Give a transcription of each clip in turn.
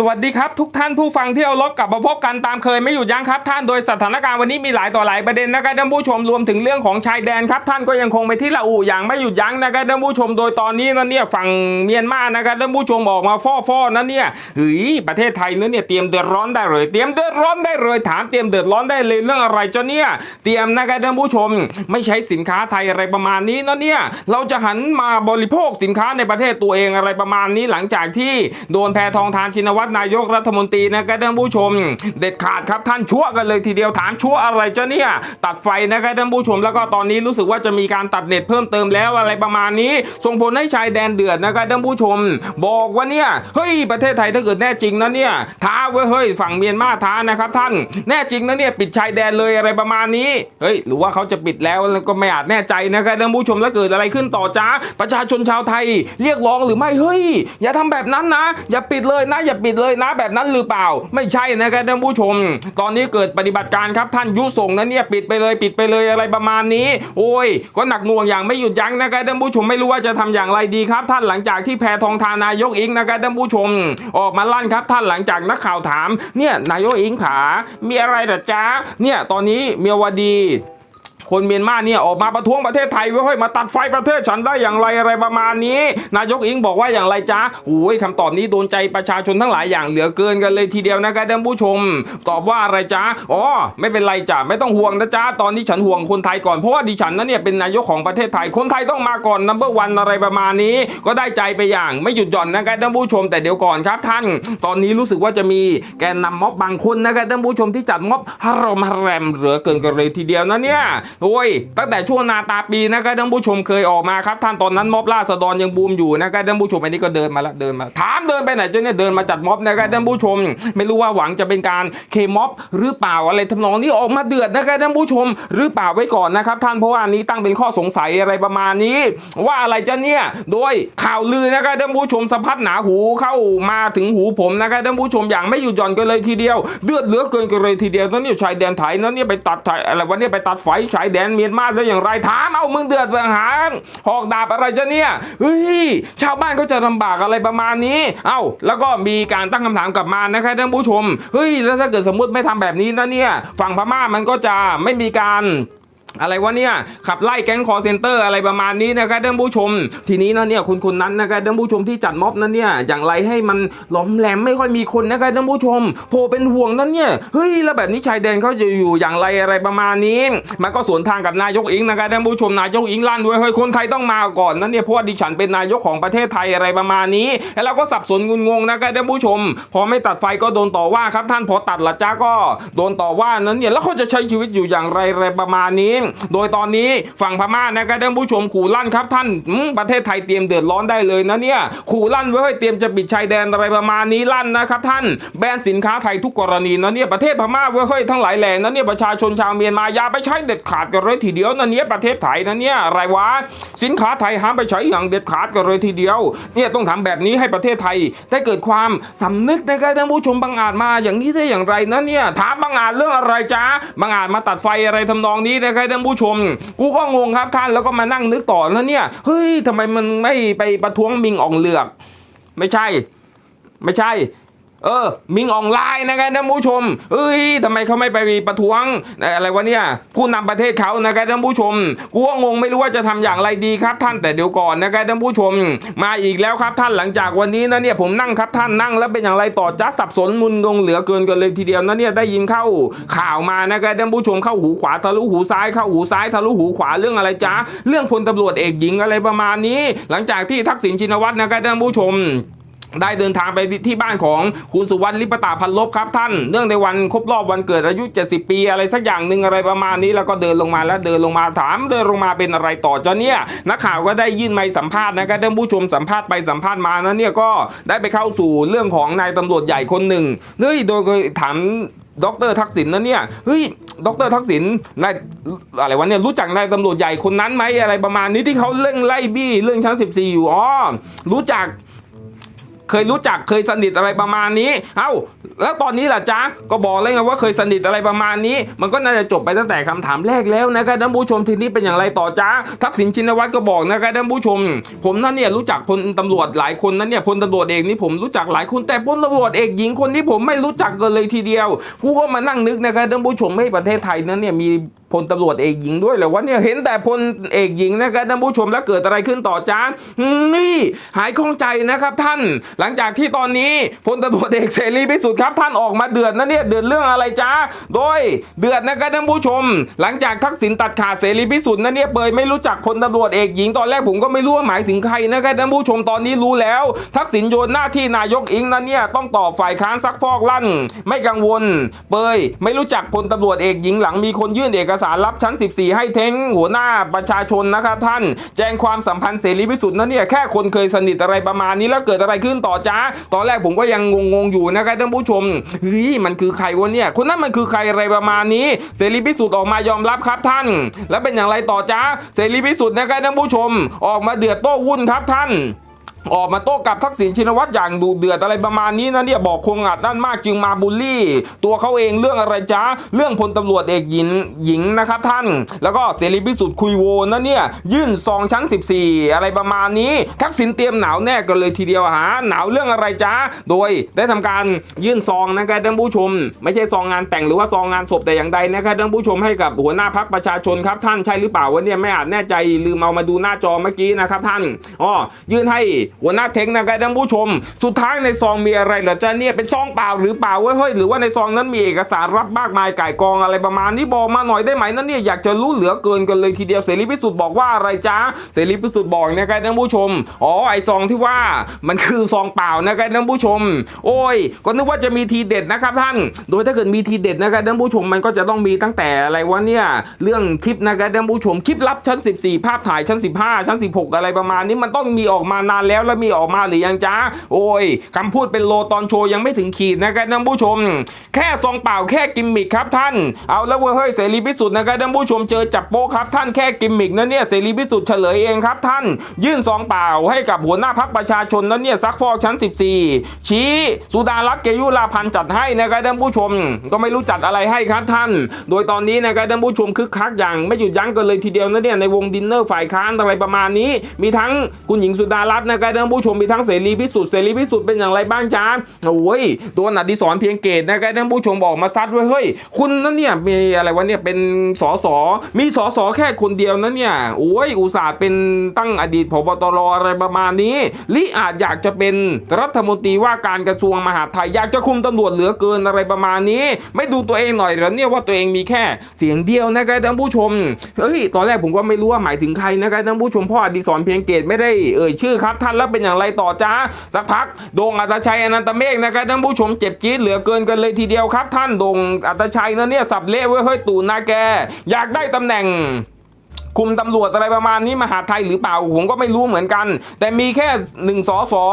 สวัสดีครับทุกท่านผู้ฟังที่เอาลบกกลับมาพบกันตามเคยไม่หยุดยั้งครับท่านโดยสถานการณ์วันนี้มีหลายต่อหลายประเด็นนะครับท่านผู้ชมรวมถึงเรื่องของชายแดนครับท่านก็ยังคงไปที่ละอูอย่างไม่หยุดยั้งนะครับท่านผู้ชมโดยตอนนี้นั่นเนี่ยฝั่งเมียนมานะครับท่านผู้ชมออกมาฟ้อฟ้อๆนั่นเนี่ยเฮ้ยประเทศไทยนั่นเนี่ยเตรียมเดือดร้อนได้เลย เตรียมเดือดร้อนได้เลยถามเตรียมเดือดร้อนได้เลยเรื่องอะไรจ้ะเนี่ยเตรียมนะครับท่านผู้ชม ไม่ใช้สินค้าไทยอะไรประมาณนี้นะเนี่ยเราจะหันมาบริโภคสินค้าในประเทศตัวเองอะไรประมาณนี้หลังจากที่โดนแพทองทานชินวัตรนายกรัฐมนตรีนะครับท่านผู้ชม เด็ดขาดครับท่านชั่วกันเลยทีเดียวถามชั่วอะไรเจ้ะเนี่ยตัดไฟนะครับท่านผู้ชมแล้วก็ตอนนี้รู้สึกว่าจะมีการตัดเน็ตเพิ่มเติมแล้วอะไรประมาณนี้ ส่งผลให้ชายแดนเดือดนะครับท่านผู้ชม บอกว่าเนี่ยเฮ้ยประเทศไทยถ้าเกิดแน่จริงนะเนี่ยท้าเว้ยเฮ้ยฝั่งเมียนมาท้านะครับท่านแน่จริงนะเนี่ยปิดชายแดนเลยอะไรประมาณนี้เฮ้ยหรือว่าเขาจะปิดแล้วก็ไม่อาจแน่ใจนะครับท่านผู้ชมแล้วเกิดอะไรขึ้นต่อจ้าประชาชนชาวไทย เรียกร้องหรือไม่เฮ้ย อย่าทำแบบนั้นนะ อย่าปิดเลยนะอย่าปิดเลยนะแบบนั้นหรือเปล่า ไม่ใช่นะครับท่านผู้ชม ตอนนี้เกิดปฏิบัติการครับท่านยุส่งนั้นเนี่ยปิดไปเลยปิดไปเลยอะไรประมาณนี้ โอ้ย ก็หนักหน่วงอย่างไม่หยุดยั้งนะครับท่านผู้ชมไม่รู้ว่าจะทำอย่างไรดีครับ ท่านหลังจากที่แพทองทานนายกอิงนะครับท่านผู้ชม ออกมาลั่นครับท่านหลังจากนักข่าวถาม เนี่ยนายกอิงขา มีอะไรหรอจ๊ะเนี่ยตอนนี้เมียวดี คนเมียนมาเนี่ยออกมาประท้วงประเทศไทยไว้ให้มาตัดไฟประเทศฉันได้อย่างไรอะไรประมาณนี้ นายกอิงบอกว่าอย่างไรจ๊ะโอ้ยคำตอบนี้โดนใจประชาชนทั้งหลายอย่างเหลือเกินกันเลยทีเดียวนะครับท่านผู้ชม ตอบว่าอะไรจ๊ะอ๋อไม่เป็นไรจ้ะไม่ต้องห่วงนะจ๊ะตอนนี้ฉันห่วงคนไทยก่อนเพราะว่าดิฉันนั้นเนี่ยเป็นนายกของประเทศไทยคนไทยต้องมาก่อนนัมเบอร์วันอะไรประมาณนี้ ก็ได้ใจไปอย่างไม่หยุดหย่อนนะครับท่านผู้ชม แต่เดี๋ยวก่อนครับท่าน ตอนนี้รู้สึกว่าจะมีแกนนำม็อบบางคนนะครับท่านผู้ชมที่จัดม็อบฮารอมฮารแรมเหลือเกินกันเลยทีเดียวนะเนี่ยโอ้ยตั้งแต่ช่วงนาตาปีนะครับท่านผู้ชมเคยออกมาครับท่านตอนนั้นม็อบราษฎรยังบูมอยู่นะครับท่านผู้ชมอันนี้ก็เดินมาแล้วเดินมา ถามเดินไปไหนเจ้าเนี่ยเดินมาจัดม็อบนะครับท่านผู้ชม ไม่รู้ว่าหวังจะเป็นการเคม็อบหรือเปล่าอะไรทำนองนี้ออกมาเดือดนะครับท่านผู้ชม หรือเปล่าไว้ก่อนนะครับ ท่านเพราะว่านี้ตั้งเป็นข้อสงสัยอะไรประมาณนี้ ว่าอะไรเจะเนี่ยโดยข่าวลือนะครับท่านผู้ชมสะพัดหนาหูเข้ามาถึงหูผมนะครับท่านผู้ชมอย่างไม่หยุดหย่อนกันเลยทีเดียวเดือดเหลือเกินกันเลยทีเดียวนั่นเนี่ยชายแดนไทยนั่นเนี่ยไปตัดไทยอะไรวันนี้ไปตัดไฟชายแดนเมียนมาแล้วอย่างไรถามเอามึงเดือดไปหาหอกดาบอะไรจะเนี่ยเฮ้ยชาวบ้านก็จะลำบากอะไรประมาณนี้ เอ้าแล้วก็มีการตั้งคำถามกลับมานะครับท่านผู้ชมเฮ้ยแล้วถ้าเกิดสมมติไม่ทำแบบนี้นะเนี่ยฝั่งพม่ามันก็จะไม่มีการ อะไรวะเนี่ยขับไล่แก๊งคอเซนเตอร์อะไรประมาณนี้นะครับท่านผู้ชม ทีนี้นะเนี่ยคนคนนั้นนะครับท่านผู้ชมที่จัดม็อบนั้นเนี่ยอย่างไรให้มันหลอมแหลมไม่ค่อยมีคนนะครับท่านผู้ชมโผเป็นห่วงนั้นเนี่ยเฮ้ยแล้วแบบนี้ชายแดนเขาจะอยู่อย่างไรอะไรประมาณนี้มันก็สวนทางกับนายกอิงนะครับท่านผู้ชมนายกอิงลั่นด้วยเฮ้ยคนไทยต้องมาก่อนนั้นเนี่ยเพราะว่าดิฉันเป็นนายกของประเทศไทยอะไรประมาณนี้ แล้วเราก็สับสนงุนงงนะครับท่านผู้ชม พอไม่ตัดไฟก็โดนต่อว่าครับท่านพอตัดละจ้าก็โดนต่อว่านั้นเนี่ยแล้วเขาจะใช้ชีวิตอยู่อย่างไรอะไรประมาณนี้โดยตอนนี้ฝั่งพม่านะครับท่านผู้ชมขู่ลั่นครับท่านประเทศไทยเตรียมเดือดร้อนได้เลยนะเนี่ยขู่ลั่นไว้เตรียมจะปิดชายแดนอะไรประมาณนี้ลั่นนะครับท่านแบนสินค้าไทยทุกกรณีนะเนี่ยประเทศพม่าไว้ให้ทั้งหลายแหล่นะเนี่ยประชาชนชาวเมียนมาอย่าไปใช้เด็ดขาดกันเลยทีเดียวนะเนี่ยประเทศไทยนะเนี่ยอะไรวะสินค้าไทยห้ามไปใช้อย่างเด็ดขาดกันเลยทีเดียวเนี่ยต้องทำแบบนี้ให้ประเทศไทยได้เกิดความสำนึกนะครับท่านผู้ชมบางอาจมาอย่างนี้ได้อย่างไรนะเนี่ยถามบางอาจเรื่องอะไรจ้าบางอาจมาตัดไฟอะไรทำนองนี้นะครับท่านผู้ชม กูก็งงครับท่านแล้วก็มานั่งนึกต่อแล้วเนี่ยเฮ้ยทำไมมันไม่ไปประท้วงมิงอ่องเหลือก ไม่ใช่ ไม่ใช่ เออ มิงออนไลน์นะครับท่านผู้ชม เอ้ยทำไมเขาไม่ไปประท้วง อะไรวะเนี่ย ผู้นำประเทศเขานะครับท่านผู้ชม กูก็งงไม่รู้ว่าจะทำอย่างไรดีครับท่านแต่เดี๋ยวก่อนนะครับท่านผู้ชม มาอีกแล้วครับท่านหลังจากวันนี้นะเนี่ยผมนั่งครับท่านนั่งแล้วเป็นอย่างไรต่อจะสับสนมุนงงเหลือเกินกันเลยทีเดียวนะเนี่ยได้ยินเข้าข่าวมานะครับท่านผู้ชมเข้าหูขวาทะลุหูซ้ายเข้าหูซ้ายทะลุหูขวาเรื่องอะไรจ๊ะเรื่องพลตำรวจเอกหญิงอะไรประมาณนี้ หลังจากที่ทักษิณชินวัตรนะครับท่านผู้ชม ได้เดินทางไปที่บ้านของคุณสุวรรณลิปตาพันลบครับท่าน เนื่องในวันครบรอบวันเกิดอายุ 70 ปีอะไรสักอย่างหนึ่งอะไรประมาณนี้แล้วก็เดินลงมาแล้วเดินลงมาถามเดินลงมาเป็นอะไรต่อจ้ะเนี่ยนักข่าวก็ได้ยื่นไมค์สัมภาษณ์นะครับท่านผู้ชมสัมภาษณ์ไปสัมภาษณ์มานะเนี่ยก็ได้ไปเข้าสู่เรื่องของนายตำรวจใหญ่คนหนึ่งเฮ้ยโดยถามดรทักษิณนะเนี่ยเฮ้ยดรทักษิณนายอะไรวะเนี่ยรู้จักนายตำรวจใหญ่คนนั้นไหมอะไรประมาณนี้ที่เขาเร่งไล่บี้เรื่องชั้น 14 อยู่อ๋อรู้จัก เคยรู้จักเคยสนิทอะไรประมาณนี้ เอ้า แล้วตอนนี้ล่ะจ๊ะก็บอกเลยไงว่าเคยสนิทอะไรประมาณนี้ มันก็น่าจะจบไปตั้งแต่คำถามแรกแล้วนะครับท่านผู้ชมทีนี้เป็นอย่างไรต่อจ๊ะทักษิณชินวัตรก็บอกนะครับท่านผู้ชม ผมนั่นเนี่ยรู้จักพลตำรวจหลายคนนั้นเนี่ยพลตำรวจเอกนี่ผมรู้จักหลายคนแต่พลตำรวจเอกหญิงคนนี้ผมไม่รู้จักกันเลยทีเดียวผู้ก็มานั่งนึกนะครับท่านผู้ชมให้ประเทศไทยนั้นเนี่ยมี พลตำรวจเอกหญิงด้วยเหรอวะเนี่ยเห็นแต่พลเอกหญิงนะครับท่านผู้ชมแล้วเกิดอะไรขึ้นต่อจ้านี่หายข้องใจนะครับท่าน หลังจากที่ตอนนี้พลตำรวจเอกเสรีพิสุทธิ์ครับท่านออกมาเดือดนะเนี่ยเดือดเรื่องอะไรจ้าโดยเดือดนะครับท่านผู้ชม หลังจากทักษิณตัดขาดเสรีพิสุทธิ์นะเนี่ยเปยไม่รู้จักพลตำรวจเอกหญิงตอนแรกผมก็ไม่รู้ว่าหมายถึงใครนะครับท่านผู้ชมตอนนี้รู้แล้ว ทักษิณโยนหน้าที่นายกอิงนั้นเนี่ยต้องตอบฝ่ายค้านซักฟอกลั่น ไม่กังวล เปยไม่รู้จักพลตำรวจเอกหญิงหลังมีคนยื่นเอกสารรับชั้น 14 ให้เท้งหัวหน้าประชาชนนะครับท่าน แจ้งความสัมพันธ์เสรีพิสุทธิ์นั้นเนี่ยแค่คนเคยสนิทอะไรประมาณนี้แล้วเกิดอะไรขึ้นต่อจ้า ตอนแรกผมก็ยังงงๆอยู่นะครับท่านผู้ชมเฮ้ยมันคือใครวะเนี่ยคนนั้นมันคือใครอะไรประมาณนี้ เสรีพิสุทธิ์ออกมายอมรับครับท่าน แล้วเป็นอย่างไรต่อจ้าเสรีพิสุทธิ์นะครับท่านผู้ชม ออกมาเดือดโต้วุ่นครับท่าน ออกมาโต้กลับทักษิณชินวัตรอย่างดูเดือดอะไรประมาณนี้นะเนี่ยบอกคงอัดด้านมากจึงมาบูลลี่ ตัวเขาเองเรื่องอะไรจ้าเรื่องพลตำรวจเอกหญิงหญิงนะครับท่าน แล้วก็เสรีพิสุทธิ์คุยโวนะเนี่ยยื่นซองชั้น 14 อะไรประมาณนี้ ทักษิณเตรียมหนาวแน่กันเลยทีเดียวหาหนาวเรื่องอะไรจ้าโดยได้ทำการยื่นซองนะครับท่านผู้ชม ไม่ใช่ซองงานแต่งหรือว่าซองงานศพแต่อย่างใดนะครับท่านผู้ชมให้กับหัวหน้าพักประชาชนครับท่านใช่หรือเปล่าวะเนี่ยไม่อาจแน่ใจลืมเอามาดูหน้าจอเมื่อกี้นะครับท่านอ๋อยื่นให้หัวหน้าเทคนะครับท่านผู้ชม สุดท้ายในซองมีอะไรเหรอจ๊ะเนี่ยเป็นซองเปล่าหรือเปล่าเว้ยเฮ้ยหรือว่าในซองนั้นมีเอกสารรับมากมายก่ายกองอะไรประมาณนี้บอกมาหน่อยได้ไหมนั่นเนี่ยอยากจะรู้เหลือเกินกันเลยทีเดียวเสรีพิสุทธิ์บอกว่าอะไรจ๊ะเสรีพิสุทธิ์บอกนะครับท่านผู้ชมอ๋อไอซองที่ว่ามันคือซองเปล่านะครับท่านผู้ชม โอ้ย ก็นึกว่าจะมีทีเด็ดนะครับท่าน โดยถ้าเกิดมีทีเด็ดนะครับท่านผู้ชมมันก็จะต้องมีตั้งแต่อะไรวะเนี่ยเรื่องคลิปนะครับท่านผู้ชมคลิปลับชั้น 14 ภาพถ่ายชั้น 15 ชั้น 16 อะไรประมาณนี้มันต้องมีออกมานานแล้วแล้วมีออกมาหรือยังจ๊ะโอ้ยคำพูดเป็นโลตอนโชว์ยังไม่ถึงขีดนะครับท่านผู้ชม แค่ซองเปล่าแค่กิมมิคครับท่าน เอาแล้วเว้ยเฮ้ยเสรีพิสุทธิ์นะครับท่านผู้ชมเจอจับโป๊ครับท่านแค่กิมมิกนะเนี่ยเสรีพิสุทธิ์เฉลยเองครับท่าน ยื่นซองเปล่าให้กับหัวหน้าพักประชาชนนั้นเนี่ยซักฟอกชั้น 14 ชี้ สุดารัตน์เกยุราพันธ์จัดให้นะครับท่านผู้ชม ก็ไม่รู้จัดอะไรให้ครับท่าน โดยตอนนี้นะครับท่านผู้ชมคึกคักอย่างไม่หยุดยั้งกันเลยทีเดียวนะเนี่ยในวงดินเนอร์ฝ่ายค้านอะไรประมาณนี้ มีทั้งคุณหญิงสุดารัตน์นะครับท่านผู้ชมมีทั้งเสรีพิสุทธิ์เสรีพิสุทธิ์เป็นอย่างไรบ้างจ้าโอ้ยตัวอดิศรเพียงเกตนะครับท่านผู้ชมบอกมาซัดไว้เฮ้ยคุณนั่นเนี่ยมีอะไรวะเนี่ยเป็นสสมีสสแค่คนเดียวนะเนี่ยโอ้ยอุตส่าห์เป็นตั้งอดีตผบตรอะไรประมาณนี้ลิอาจอยากจะเป็นรัฐมนตรีว่าการกระทรวงมหาดไทยอยากจะคุมตำรวจเหลือเกินอะไรประมาณนี้ ไม่ดูตัวเองหน่อยหรอเนี่ยว่าตัวเองมีแค่เสียงเดียวนะครับท่านผู้ชมเฮ้ยตอนแรกผมก็ไม่รู้ว่าหมายถึงใครนะครับท่านผู้ชมพ่ออดิศรเพียงเกตไม่ได้เอ่ยชื่อครับท่านแล้วเป็นอย่างไรต่อจ้าสักพักโดงอัตชัยอนันตเมฆนะครับท่านผู้ชมเจ็บจี๊ดเหลือเกินกันเลยทีเดียวครับ ท่านโดงอัตชัยนะเนี่ยสับเละเว้ยเฮ้ยตู่นาแก อยากได้ตำแหน่ง คุมตำรวจอะไรประมาณนี้มหาไทยหรือเปล่าผมก็ไม่รู้เหมือนกัน แต่มีแค่หนึ่งสอสอ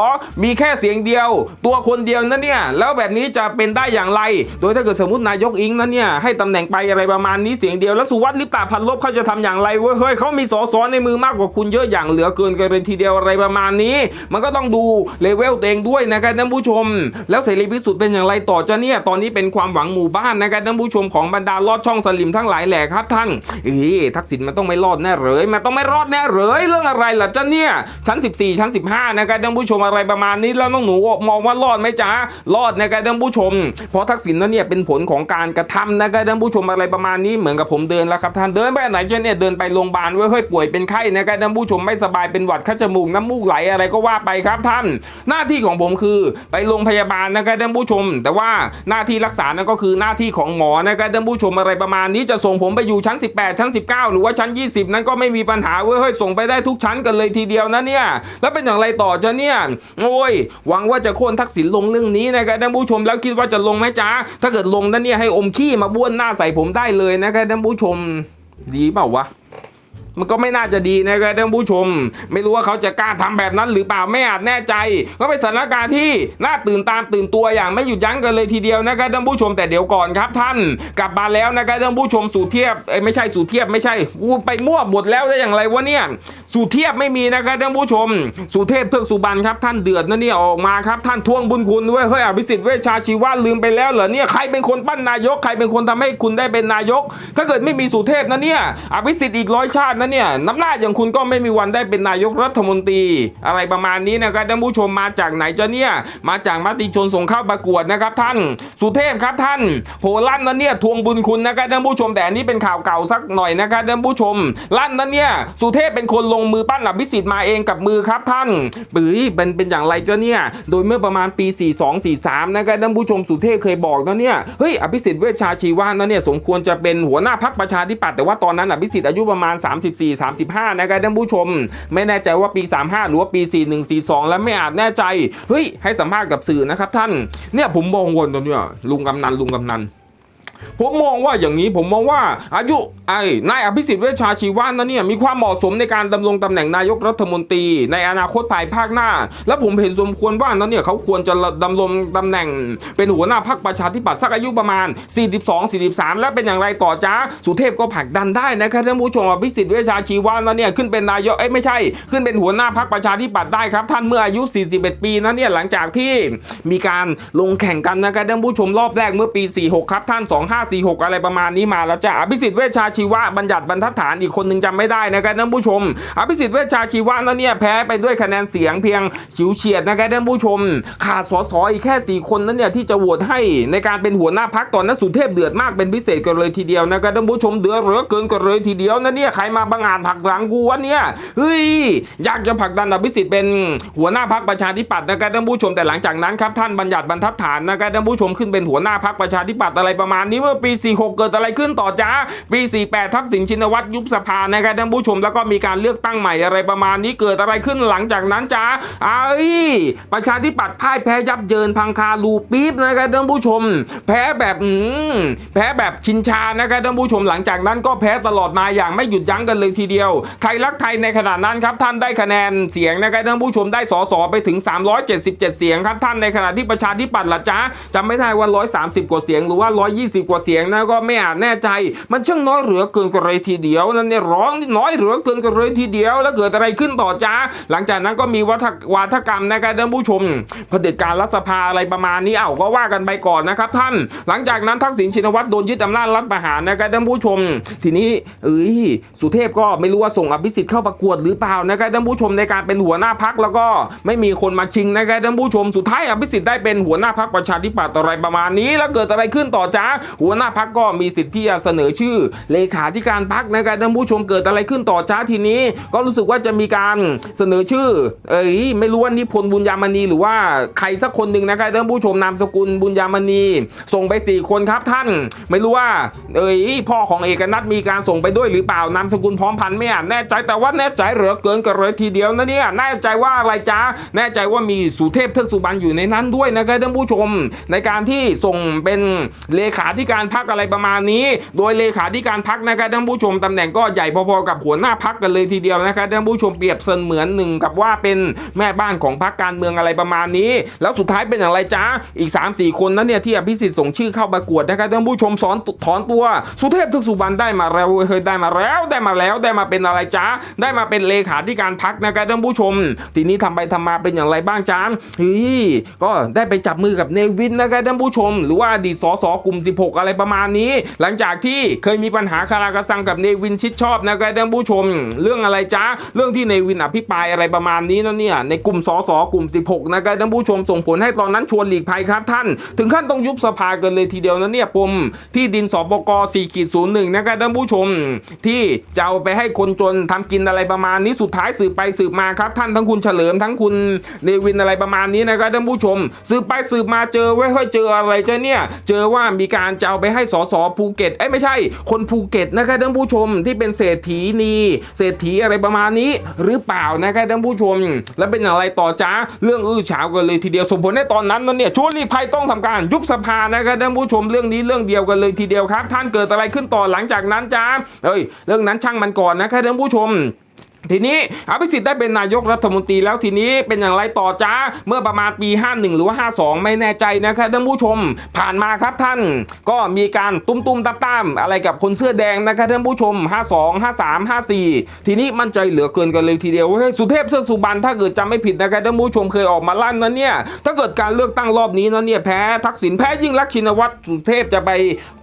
มีแค่เสียงเดียว ตัวคนเดียวนั่นเนี่ยแล้วแบบนี้จะเป็นได้อย่างไร โดยถ้าเกิดสมมตินายกอิงนั้นเนี่ยให้ตำแหน่งไปอะไรประมาณนี้เสียงเดียวแล้วสุวัสดิ์ลิปตาพันลบเขาจะทำอย่างไรเว้ยเฮ้ยเขามีสอสอในมือมากกว่าคุณเยอะอย่างเหลือเกินกันเลยทีเดียวอะไรประมาณนี้ มันก็ต้องดูเลเวลตัวเองด้วยนะครับท่านผู้ชม แล้วเสรีพิสุทธิ์เป็นอย่างไรต่อจะเนี่ยตอนนี้เป็นความหวังหมู่บ้านนะครับท่านผู้ชมของบรรดาลอดช่องสลิมทั้งหลายแหล่ครับท่านเอ้ยทักษิณมันต้องไม่รอดแน่เลยมันต้องไม่รอดแน่เลยเรื่องอะไรล่ะจ๊ะเนี่ยชั้น 14 ชั้น 15นะครับท่านผู้ชมอะไรประมาณนี้แล้วน้องหนูมองว่ารอดไหมจ๊ะรอดนะครับท่านผู้ชม เพราะทักษิณนั้นเนี่ยเป็นผลของการกระทำนะครับท่านผู้ชมอะไรประมาณนี้เหมือนกับผมเดินแล้วครับท่านเดินไปไหนจ๊ะเนี่ยเดินไปโรงพยาบาลเว้ยเฮ้ยป่วยเป็นไข้นะครับท่านผู้ชมไม่สบายเป็นหวัดคัดจมูกน้ำมูกไหลอะไรก็ว่าไปครับท่าน หน้าที่ของผมคือไปโรงพยาบาลนะครับท่านผู้ชม แต่ว่าหน้าที่รักษานั่นก็คือหน้าที่ของหมอนะครับท่านผู้ชมอะไรประมาณนี้จะส่งผมไปอยู่ชั้น 18 ชั้น 19 หรือว่าชั้น 20นั้นก็ไม่มีปัญหาเว้ยเฮ้ยส่งไปได้ทุกชั้นกันเลยทีเดียวนะเนี่ยแล้วเป็นอย่างไรต่อจะเนี่ยโอ้ยหวังว่าจะโค่นทักษิณลงเรื่องนี้นะครับท่านผู้ชมแล้วคิดว่าจะลงไหมจ๊ะถ้าเกิดลงนั่นเนี่ยให้อมขี้มาบ้วนหน้าใส่ผมได้เลยนะครับท่านผู้ชมดีเปล่าวะ มันก็ไม่น่าจะดีนะครับท่านผู้ชม ไม่รู้ว่าเขาจะกล้าทำแบบนั้นหรือเปล่าไม่อาจแน่ใจ ก็เป็นสถานการณ์ที่น่าตื่นตามตื่นตัวอย่างไม่หยุดยั้งกันเลยทีเดียวนะครับท่านผู้ชมแต่เดี๋ยวก่อนครับท่านกลับมาแล้วนะครับท่านผู้ชมสู่เทียบเอไม่ใช่สู่เทียบไม่ใช่ไปมั่วหมดแล้วได้อย่างไรวะเนี่ยสุเทพไม่มีนะครับท่านผู้ชม สุเทพเทือกสุบรรณครับท่านเดือดนะเนี่ยออกมาครับท่านทวงบุญคุณด้วยเฮ้ยอภิสิทธิ์เวชชาชีวะลืมไปแล้วเหรอเนี่ยใครเป็นคนปั้นนายกใครเป็นคนทำให้คุณได้เป็นนายก ถ้าเกิดไม่มีสุเทพนะเนี่ยอภิสิทธิ์อีกร้อยชาตินะเนี่ยน้ำหน้าอย่างคุณก็ไม่มีวันได้เป็นนายกรัฐมนตรี อะไรประมาณนี้นะครับท่านผู้ชมมาจากไหนจะเนี่ยมาจากมติชนส่งเข้าประกวดนะครับท่าน สุเทพครับท่านโผลั่นนะเนี่ยทวงบุญคุณนะครับท่านผู้ชมแต่อันนี้เป็นข่าวเก่าสักหน่อยนะครับท่านผู้ชม ลั่นนะเนี่ยสุเทพเป็นคนลงมือปั้นอภิสิทธิ์มาเองกับมือครับท่านปื้ยเป็นเป็นอย่างไรเจ้าเนี่ยโดยเมื่อประมาณปี 42 43นะครับท่านผู้ชมสุเทพเคยบอกนะเนี่ยเฮ้ยอภิสิทธิ์เวชชาชีวะนะเนี่ยสมควรจะเป็นหัวหน้าพักประชาธิปัตย์แต่ว่าตอนนั้นอภิสิทธิ์อายุประมาณ34 35 นะครับท่านผู้ชม ไม่แน่ใจว่าปี 35 หรือว่าปี 41 42 แล้วไม่อาจแน่ใจ เฮ้ย ให้สัมภาษณ์กับสื่อนะครับท่าน เนี่ยผมมองวนตรงเนี้ยลุงกำนันลุงกำนัน ผมมองว่าอย่างนี้ผมมองว่าอายุไอ้นายอภิสิทธิ์เวชชาชีวานะเนี่ยมีความเหมาะสมในการดำรงตำแหน่งนายกรัฐมนตรี ในอนาคตภายภาคหน้า และผมเห็นสมควรว่านั้นเนี่ยเขาควรจะดำรงตำแหน่ง เป็นหัวหน้าพรรคประชาธิปัตย์สักอายุประมาณ 42 43 แล้วเป็นอย่างไรต่อจ้าสุเทพก็ผลักดันได้นะครับท่านผู้ชมอภิสิทธิ์เวชชาชีวานะเนี่ยขึ้นเป็นนายกเอ้ไม่ใช่ ขึ้นเป็นหัวหน้าพรรคประชาธิปัตย์ได้ครับ ท่านเมื่ออายุ 41 ปีนะเนี่ยหลังจากที่มีการลงแข่งกันนะครับท่านผู้ชมรอบแรกเมื่อปี 46 ครับท่าน2546 อะไรประมาณนี้มาแล้วจ้ะอภิสิทธิ์เวชชาชีวะบัญญัติบรรทัดฐานอีกคนหนึ่งจำไม่ได้นะครับท่านผู้ชม อภิสิทธิ์เวชชาชีวะแล้วเนี่ยแพ้ไปด้วยคะแนนเสียงเพียงฉิวเฉียดนะครับท่านผู้ชม ขาดสสอีกแค่ 4 คนนั้นเนี่ยที่จะโหวตให้ในการเป็นหัวหน้าพักตอนนั้นสุเทพเดือดมากเป็นพิเศษกันเลยทีเดียวนะครับท่านผู้ชมเดือดเหลือเกินกันเลยทีเดียวนะเนี่ยใครมาบังอาจผักหลังกูวะเนี่ยเฮ้ยอยากจะผักดันอภิสิทธิ์เป็นหัวหน้าพักประชาธิปัตย์นะครับท่านผู้ชมแต่หลังจากนั้นครับท่านบัญญัติบรรทัดฐานนะครับท่านผู้ชมขึ้นเป็นหัวหน้าพักประชาธิปัตย์อะไรประมาณนี้เมื่อปี 46 เกิดอะไรขึ้นต่อจ้าปี 48 ทักษิณชินวัตรยุบสภานะครับท่านผู้ชมแล้วก็มีการเลือกตั้งใหม่อะไรประมาณนี้เกิดอะไรขึ้นหลังจากนั้นจ้าไอ้ยประชาธิปัตย์พ่ายแพ้ยับเยินพังคาลูปี๊บนะครับท่านผู้ชม แพ้แบบอืมแพ้แบบชินชานะครับท่านผู้ชมหลังจากนั้นก็แพ้ตลอดมาอย่างไม่หยุดยั้งกันเลยทีเดียว ไทยรักไทยในขณะนั้นครับท่านได้คะแนนเสียงนะครับท่านผู้ชมได้สสไปถึง 377 เสียงครับท่านในขณะที่ประชาธิปัตย์ล่ะจ้าจำไม่ได้ว่า 130 กว่าเสียงหรือว่า 120กว่าเสียงนะก็ไม่อาจแน่ใจ มันช่างน้อยเหลือเกินกันเลยทีเดียวนั่นเนี่ยร้องน้อยเหลือเกินกันเลยทีเดียว แล้วเกิดอะไรขึ้นต่อจ้า หลังจากนั้นก็มีวัฒวาทกรรมนะครับท่านผู้ชมเผด็จการรัฐสภาอะไรประมาณนี้เอ้าก็ว่ากันไปก่อนนะครับท่าน หลังจากนั้นทักษิณชินวัตรโดนยึดอำนาจรัฐประหารนะครับท่านผู้ชม ทีนี้เอ้ยสุเทพก็ไม่รู้ว่าส่งอภิสิทธิ์เข้าประกวดหรือเปล่านะครับท่านผู้ชมในการเป็นหัวหน้าพักแล้วก็ไม่มีคนมาชิงนะครับท่านผู้ชมสุดท้ายอภิสิทธิ์ได้เป็นหัวหน้าพักประชาธิปัตย์อะไรประมาณนี้ แล้วเกิดอะไรขึ้นต่อจ้าหัวหน้าพักก็มีสิทธิ์ที่จะเสนอชื่อ เลขาธิการพักนะครับท่านผู้ชมเกิดอะไรขึ้นต่อจ้าทีนี้ ก็รู้สึกว่าจะมีการเสนอชื่อ เอ้ยไม่รู้ว่านิพนธ์บุญยามณีหรือว่าใครสักคนหนึ่งนะครับท่านผู้ชมนามสกุลบุญยามณี ส่งไปสี่คนครับท่าน ไม่รู้ว่าเอ้ยพ่อของเอกนัทมีการส่งไปด้วยหรือเปล่านามสกุลพร้อมพันธ์ไม่อ่านแน่ใจแต่ว่าแน่ใจเหลือเกินกันเลยทีเดียวนะเนี่ยแน่ใจว่าอะไรจ้าแน่ใจว่ามีสุเทพเทือกสุบรรณอยู่ในนั้นด้วยนะครับท่านผู้ชม ในการที่ส่งเป็นเลขาธิการพักอะไรประมาณนี้ โดยเลขาธิการพักนะครับท่านผู้ชมตำแหน่งก็ใหญ่พอๆกับหัวหน้าพักกันเลยทีเดียวนะครับท่านผู้ชมเปรียบเสมือนหนึ่งกับว่าเป็นแม่บ้านของพักการเมืองอะไรประมาณนี้ แล้วสุดท้ายเป็นอย่างไรจ้าอีก 3 4 คนนั้นเนี่ยที่อภิสิทธิ์ส่งชื่อเข้าประกวดนะครับท่านผู้ชมสอนถอนตัว สุเทพทึกสุบรรณได้มาแล้วเฮ้ยได้มาแล้วได้มาแล้วได้มาเป็นอะไรจ้าได้มาเป็นเลขาธิการพักนะครับท่านผู้ชม ทีนี้ทำไปทำมาเป็นอย่างไรบ้างจ้าเฮ้ยก็ได้ไปจับมือกับเนวินนะครับท่านผู้ชม หรือว่าดีตสสกลุ่ม 16อะไรประมาณนี้ หลังจากที่เคยมีปัญหาคารากระซังกับเนวินชิดชอบนะครับท่านผู้ชม เรื่องอะไรจ้าเรื่องที่เนวินอภิปรายอะไรประมาณนี้นั่นเนี่ยในกลุ่มสสกลุ่ม 16นะครับท่านผู้ชมส่งผลให้ตอนนั้นชวนหลีกภัยครับท่าน ถึงขั้นต้องยุบสภากันเลยทีเดียวนะเนี่ยปมที่ดินสปก4ขีด01นย์หนึ่งนะครับท่านผู้ชม ที่จะเอาไปให้คนจนทำกินอะไรประมาณนี้สุดท้ายสืบไปสืบมาครับท่านทั้งคุณเฉลิมทั้งคุณเนวินอะไรประมาณนี้นะครับท่านผู้ชม สืบไปสืบมาเจอไว้ยเฮ้ยเจออะไรจะเนี่ย เจอว่ามีการจะจะเอาไปให้สสภูเก็ตเอ้ยไม่ใช่ คนภูเก็ตนะครับท่านผู้ชมที่เป็นเศรษฐีนีเศรษฐีอะไรประมาณนี้ หรือเปล่านะครับท่านผู้ชม แล้วเป็นอะไรต่อจ้าเรื่องอื้อฉาวกันเลยทีเดียวสมผลในตอนนั้นนั่นเนี่ยชวนรีภัยต้องทำการยุบสภานะครับท่านผู้ชมเรื่องนี้เรื่องเดียวกันเลยทีเดียวครับ ท่านเกิดอะไรขึ้นต่อหลังจากนั้นจ้าเอ้ยเรื่องนั้นช่างมันก่อนนะครับท่านผู้ชม ทีนี้อภิสิทธิ์ได้เป็นนายกรัฐมนตรีแล้วทีนี้เป็นอย่างไรต่อจ้าเมื่อประมาณปี 51 หรือว่า 52 ไม่แน่ใจนะครับท่านผู้ชมผ่านมาครับท่าน ก็มีการตุ้มตุ้มๆตามอะไรกับคนเสื้อแดงนะครับท่านผู้ชม 52 53 54 ทีนี้มั่นใจเหลือเกินกันเลยทีเดียวเฮ้ยสุเทพเสื้อสุบรรณถ้าเกิดจำไม่ผิดนะครับท่านผู้ชมเคยออกมาลั่นนั้นเนี่ยถ้าเกิดการเลือกตั้งรอบนี้นั้นเนี่ยแพ้ทักษิณแพ้ยิ่งรักชินวัตรสุเทพจะไป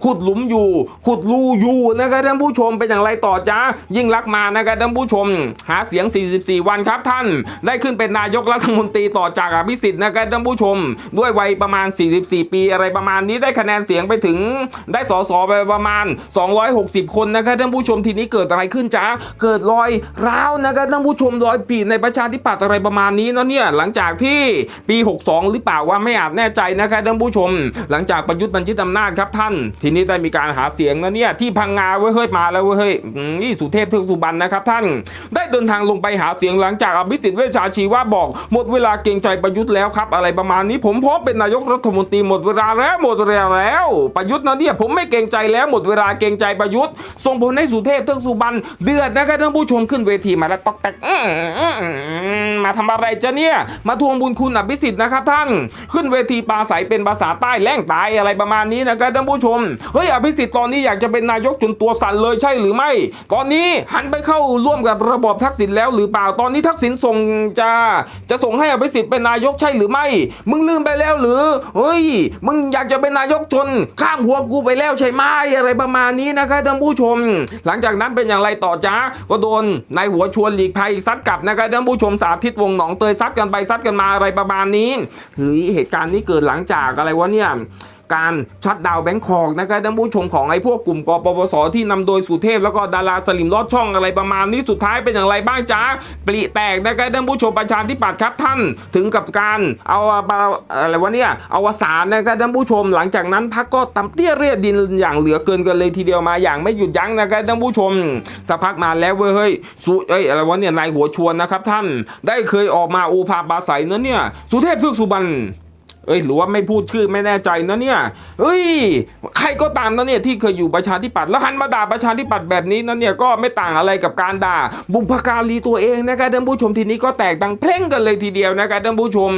ขุดหลุมอยู่ ขุดรูอยู่นะครับท่านผู้ชมเป็นอย่างไรต่อจ้ายิ่งรักมานะครับท่านผู้ชมหาเสียง 44 วันครับท่าน ได้ขึ้นเป็นนายกรัฐมนตรีต่อจากอภิสิทธิ์นะครับท่านผู้ชม ด้วยวัยประมาณ 44 ปีอะไรประมาณนี้ได้คะแนนเสียงไปถึงได้สสไปประมาณ 260 คนนะครับท่านผู้ชมทีนี้เกิดอะไรขึ้นจ้าเกิดรอยร้าวนะครับท่านผู้ชมรอยปีในประชาธิปัตย์อะไรประมาณนี้เนาะเนี่ยหลังจากที่ปี 62 หรือเปล่าว่าไม่อาจแน่ใจนะครับท่านผู้ชม หลังจากประยุทธ์บรรยึดอำนาจครับท่าน ทีนี้ได้มีการหาเสียงนะเนี่ยที่พังงาเว้ยเฮ้ยมาแล้วเว้ยเฮ้ยนี่สุเทพเทือกสุบรรณนะครับท่านได้เดินทางลงไปหาเสียงหลังจากอภิสิทธิ์เวชชาชีว่าบอก หมดเวลาเกรงใจประยุทธ์แล้วครับ อะไรประมาณนี้ผมพร้อมเป็นนายกรัฐมนตรีหมดเวลาแล้วหมดเวลาแล้ว ประยุทธ์นะเนี่ยผมไม่เกรงใจแล้วหมดเวลาเกรงใจประยุทธ์ส่งผลให้สุเทพเทือกสุบรรณเดือดนะครับท่านผู้ชมขึ้นเวทีมาแล้วตอกแตกมาทำอะไรจะเนี่ยมาทวงบุญคุณอภิสิทธิ์นะครับท่านขึ้นเวทีปราศัยเป็นภาษาใต้แรงตายอะไรประมาณนี้นะครับท่านผู้ชมเฮ้ยอภิสิทธิ์ตอนนี้อยากจะเป็นนายกจนตัวสั่นเลยใช่หรือไม่ ตอนนี้หันไปเข้าร่วมกับระบอบทักษิณแล้วหรือเปล่าตอนนี้ทักษิณส่งจะจะส่งให้อภิสิทธิ์เป็นนายกใช่หรือไม่ มึงลืมไปแล้วหรือเฮ้ย มึงอยากจะเป็นนายกจนข้ามหัวกูไปแล้วใช่ไหมอะไรประมาณนี้นะครับท่านผู้ชม หลังจากนั้นเป็นอย่างไรต่อจ้าก็โดนนายหัวชวนหลีกภัยซัดกลับนะครับท่านผู้ชมสาธิตวงหนองเตยซัดกันไปซัดกันมาอะไรประมาณนี้เฮ้ยเหตุการณ์นี้เกิดหลังจากอะไรวะเนี่ย การชัดดาวแบงคอกนะครับท่านผู้ชมของไอ้พวกกลุ่มกปปสที่นำโดยสุเทพแล้วก็ดาราสลิมลอดช่องอะไรประมาณนี้สุดท้ายเป็นอย่างไรบ้างจ้าปลีแตกนะครับท่านผู้ชมประชาธิปัตย์ครับท่านถึงกับการเอาอะไรวะเนี่ยเอาวสารนะครับท่านผู้ชมหลังจากนั้นพักก็ตำเตี้ยเรียดดินอย่างเหลือเกินกันเลยทีเดียวมาอย่างไม่หยุดยั้งนะครับท่านผู้ชมสักพักมาแล้วเว้ยเฮ้ยสุเอ้ยอะไรวะเนี่ยนายหัวชวนนะครับท่านได้เคยออกมาอูพาปาศัยนั้นเนี่ยสุเทพทึกสุบรรณ เอ้ยหรือว่าไม่พูดชื่อไม่แน่ใจนะเนี่ยเอ้ย ใครก็ตามนะเนี่ยที่เคยอยู่ประชาธิปัตย์แล้วหันมาด่าประชาธิปัตย์แบบนี้นะเนี่ยก็ไม่ต่างอะไรกับการด่า บุพการีตัวเองนะครับท่านผู้ชมทีนี้ก็แตกดังเพลงกันเลยทีเดียวนะครับท่านผู้ชม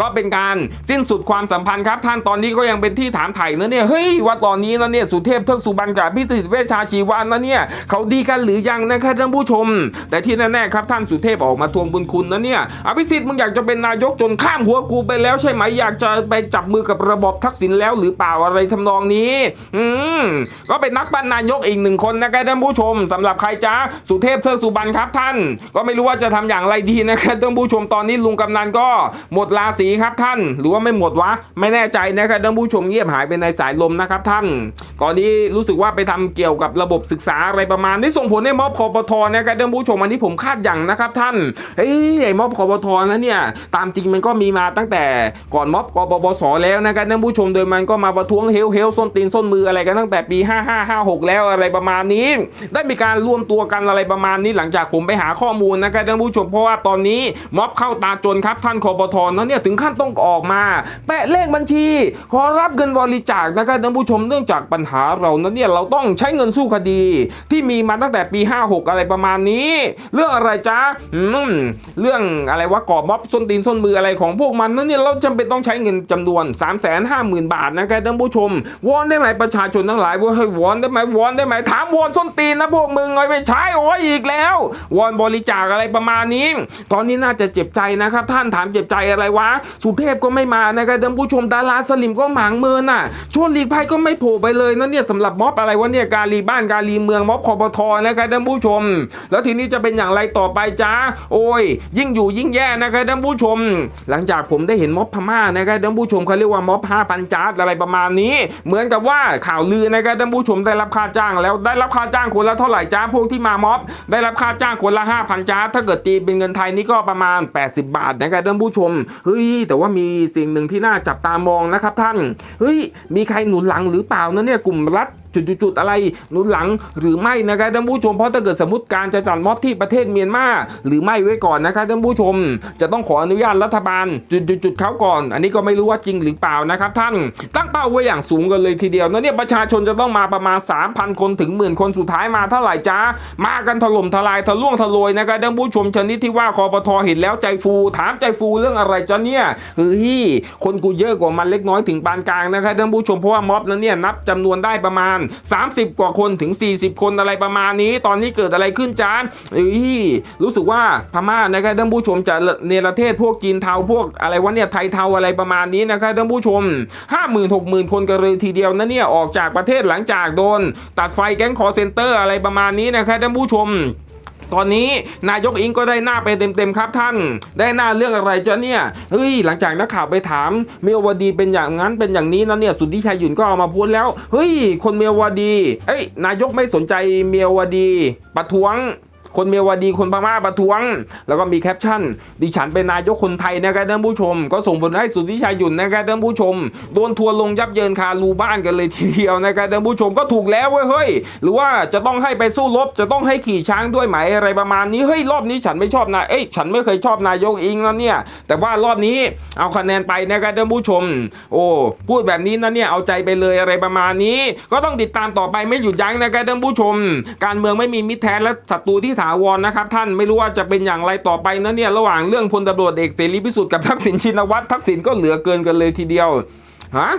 ก็เป็นการสิ้นสุดความสัมพันธ์ครับ ท่านตอนนี้ก็ยังเป็นที่ถามไถ่นะเนี่ยเฮ้ยว่าตอนนี้นะเนี่ยสุเทพเทือกสุบรรณกับพิสิเวชชาชีวานนะเนี่ยเขาดีกันหรือยังนะครับท่านผู้ชม แต่ที่แน่ๆครับท่านสุเทพออกมาทวงบุญคุณนะเนี่ยอภิสิทธิ์มึงอยากจะเป็นนายกจนข้ามหัวกูไปแล้วใช่ไหมอยากจะไปจับมือกับระบบทักษิณแล้วหรือเปล่าอะไรทำนองนี้ อืมก็เป็นนักปั้นนายกอีกหนึ่งคนนะครับท่านผู้ชมสำหรับใครจ้าสุเทพเทือกสุบรรณครับท่าน ก็ไม่รู้ว่าจะทำอย่างไรดีนะครับท่านผู้ชมตอนนี้ลุงกำนันก็หมดราศีครับท่าน หรือว่าไม่หมดวะ ไม่แน่ใจนะครับท่านผู้ชมเงียบหายไปในสายลมนะครับท่าน ตอนนี้รู้สึกว่าไปทำเกี่ยวกับระบบศึกษาอะไรประมาณนี้ส่งผลให้ม็อบคอปทนะครับท่านผู้ชมอันนี้ผมคาดอย่างนะครับท่านเฮ้ยไอ้ม็อบคอปทนะเนี่ยตามจริงมันก็มีมาตั้งแต่ก่อนม็อบกปปสแล้วนะครับท่านผู้ชมโดยมันก็มาประท้วงเฮลเฮลส้นตีนส้นมืออะไรกันตั้งแต่ปี 5556 แล้วอะไรประมาณนี้ ได้มีการรวมตัวกันอะไรประมาณนี้หลังจากผมไปหาข้อมูลนะครับท่านผู้ชมเพราะว่าตอนนี้ม็อบเข้าตาจนครับท่านคอปทนั้นเนี่ยถึงขั้นต้องออกมา แปะเลขบัญชี ขอรับเงินบริจาคนะครับท่านผู้ชมเนื่องจากปัญหาเรานั้นเนี่ยเราต้องใช้เงินสู้คดี ที่มีมาตั้งแต่ปี 56 อะไรประมาณนี้ เรื่องอะไรจ๊ะเรื่องอะไรวะก่อม็อบส้นตีนส้นมืออะไรของพวกมันนั้นเนี่ยเราจำเป็นต้องใช้เงินจำนวน 3 5 0 0 0 0 บาทนะครับท่านผู้ชมวอนได้ไหมประชาชนทั้งหลายว่าให้วอนได้ไหมวอนได้ไหมถามวอนส้นตีนนะพวกมึงไอ้ไม่ใช่โอ้ยอีกแล้ววอนบริจาคอะไรประมาณนี้ ตอนนี้น่าจะเจ็บใจนะครับท่านถามเจ็บใจอะไรวะ สุเทพก็ไม่มานะครับท่านผู้ชมดาราสลิมก็หมางเมินน่ะชวนหลีกภัยก็ไม่โผล่ไปเลยนะเนี่ยสำหรับม็อบอะไรวะเนี่ยการีบ้านการีเมืองม็อบคอปทนะครับท่านผู้ชม แล้วทีนี้จะเป็นอย่างไรต่อไปจ้าโอ้ย ยิ่งอยู่ยิ่งแย่นะครับท่านผู้ชม หลังจากผมได้เห็นม็อบพม่านะครับนะครับท่านผู้ชมเขาเรียกว่าม็อบ5,000จาร์ดอะไรประมาณนี้ เหมือนกับว่าข่าวลือนะครับท่านผู้ชมได้รับค่าจ้าง แล้วได้รับค่าจ้างคนละเท่าไหร่จ้าพวกที่มาม็อบ ได้รับค่าจ้างคนละ 5,000จาร์ดถ้าเกิดตีเป็นเงินไทยนี่ก็ประมาณ 80 บาทนะครับท่านผู้ชมเฮ้ยแต่ว่ามีสิ่งหนึ่งที่น่าจับตามองนะครับท่านเฮ้ยมีใครหนุนหลังหรือเปล่านะเนี่ยกลุ่มรัฐ จุดๆอะไรหนุนหลังหรือไม่นะครับท่านผู้ชมเพราะถ้าเกิดสมมติการจะจัดม็อบที่ประเทศเมียนมาหรือไม่ไว้ก่อนนะครับท่านผู้ชม จะต้องขออนุญาตรัฐบาลจุดๆเขาก่อน อันนี้ก็ไม่รู้ว่าจริงหรือเปล่านะครับท่านตั้งเป้าไว้อย่างสูงกันเลยทีเดียวนะเนี่ยประชาชนจะต้องมาประมาณ 3,000 คนถึงหมื่นคนสุดท้ายมาเท่าไหร่จ้ามากันถล่มทลายทะล่วงทะโลยนะครับท่านผู้ชมชนิดที่ว่าคอปทเห็นแล้วใจฟู ถามใจฟูเรื่องอะไรจ้าเนี่ยเฮ้ยคนกูเยอะกว่ามันเล็กน้อยถึงปานกลางนะครับท่านผู้ชมเพราะว่าม็อบนั้นเนี่ยนับจำนวนได้ประมาณ30 กว่าคนถึง 40 คนอะไรประมาณนี้ ตอนนี้เกิดอะไรขึ้นจ้าเอ้ยรู้สึกว่าพม่านะครับท่านผู้ชมจะเนรเทศพวกจีนเทาพวกอะไรวะเนี่ยไทยเทาอะไรประมาณนี้นะครับท่านผู้ชม 50,000 6 0 0 0 คนกันเลยทีเดียวนะเนี่ยออกจากประเทศหลังจากโดน ตัดไฟแก๊งคอเซนเตอร์อะไรประมาณนี้นะครับท่านผู้ชม ตอนนี้นายกอิงก็ได้หน้าไปเต็มๆครับท่าน ได้หน้าเรื่องอะไรจ้ะเนี่ยเฮ้ยหลังจากนักข่าวไปถาม เมียวดีเป็นอย่างนั้นเป็นอย่างนี้นะเนี่ยสุทธิชัยหยุ่นก็เอามาพูดแล้วเฮ้ยคนเมียวดี เอ้ยนายกไม่สนใจเมียวดีประท้วง คนเมียวดีคนพม่าประท้วง แล้วก็มีแคปชั่น ดิฉันเป็นนายกคนไทยนะครับท่านผู้ชม ก็ส่งผลให้สุทธิชัยหยุ่นนะครับท่านผู้ชม โดนทัวร์ลงยับเยินคารูบ้านกันเลยทีเดียวนะครับท่านผู้ชมก็ถูกแล้วเว้ยเฮ้ยหรือว่าจะต้องให้ไปสู้รบจะต้องให้ขี่ช้างด้วยไหมอะไรประมาณนี้เฮ้ยรอบนี้ฉันไม่ชอบนายเอ้ยฉันไม่เคยชอบนายกอิงนะเนี่ยแต่ว่ารอบนี้เอาคะแนนไปนะครับท่านผู้ชม โอ้พูดแบบนี้นะเนี่ยเอาใจไปเลยอะไรประมาณนี้ ก็ต้องติดตามต่อไปไม่หยุดยั้งนะครับท่านผู้ชม การเมืองไม่มีมิตรแท้และศัตรูที่ถาวรนะครับท่านไม่รู้ว่าจะเป็นอย่างไรต่อไปนะเนี่ยระหว่างเรื่องพลตำรวจเอกเสรีพิสุทธิ์กับทักษิณชินวัตรทักษิณก็เหลือเกินกันเลยทีเดียวฮะ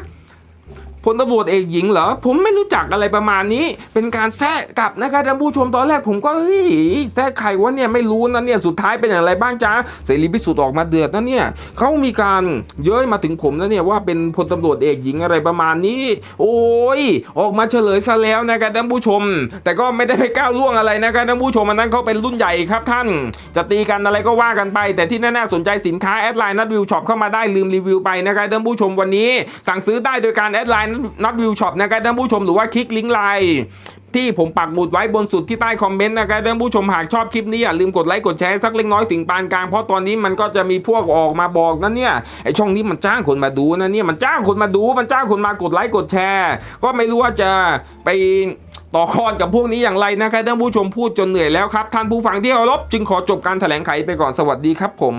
พลตำรวจเอกหญิงเหรอ ผมไม่รู้จักอะไรประมาณนี้ เป็นการแทรกกลับนะครับท่านผู้ชมตอนแรกผมก็เฮ้ยแทรกใครวะเนี่ยไม่รู้นะเนี่ยสุดท้ายเป็นอย่างไรบ้างจ้าเสรีพิสุทธิ์ออกมาเดือดนะเนี่ยเขามีการเย้ยมาถึงผมนะเนี่ยว่าเป็นพลตำรวจเอกหญิงอะไรประมาณนี้ โอ้ยออกมาเฉลยซะแล้วนะครับท่านผู้ชม แต่ก็ไม่ได้ไปก้าวล่วงอะไรนะครับท่านผู้ชมอันนั้นเขาเป็นรุ่นใหญ่ครับท่าน จะตีกันอะไรก็ว่ากันไป แต่ที่แน่ๆสนใจสินค้าแอดไลน์นัดวิวช็อปเข้ามาได้ลืมรีวิวไปนะครับท่านผู้ชมวันนี้ สั่งซื้อได้โดยการแอดไลน์นัดวิวช็อปนะครับท่านผู้ชมหรือว่าคลิกลิงก์ไลน์ที่ผมปักหมุดไว้บนสุดที่ใต้คอมเมนต์นะครับท่านผู้ชมหากชอบคลิปนี้อย่าลืมกดไลค์กดแชร์สักเล็กน้อยถึงปานกลางเพราะตอนนี้มันก็จะมีพวกออกมาบอกนะเนี่ยไอช่องนี้มันจ้างคนมาดูนะเนี่ยมันจ้างคนมาดูมันจ้างคนมากดไลค์กดแชร์ ก็ไม่รู้ว่าจะไปต่อคอนกับพวกนี้อย่างไรนะครับท่านผู้ชมพูดจนเหนื่อยแล้วครับท่านผู้ฟังที่เคารพจึงขอจบการแถลงไขไปก่อนสวัสดีครับผม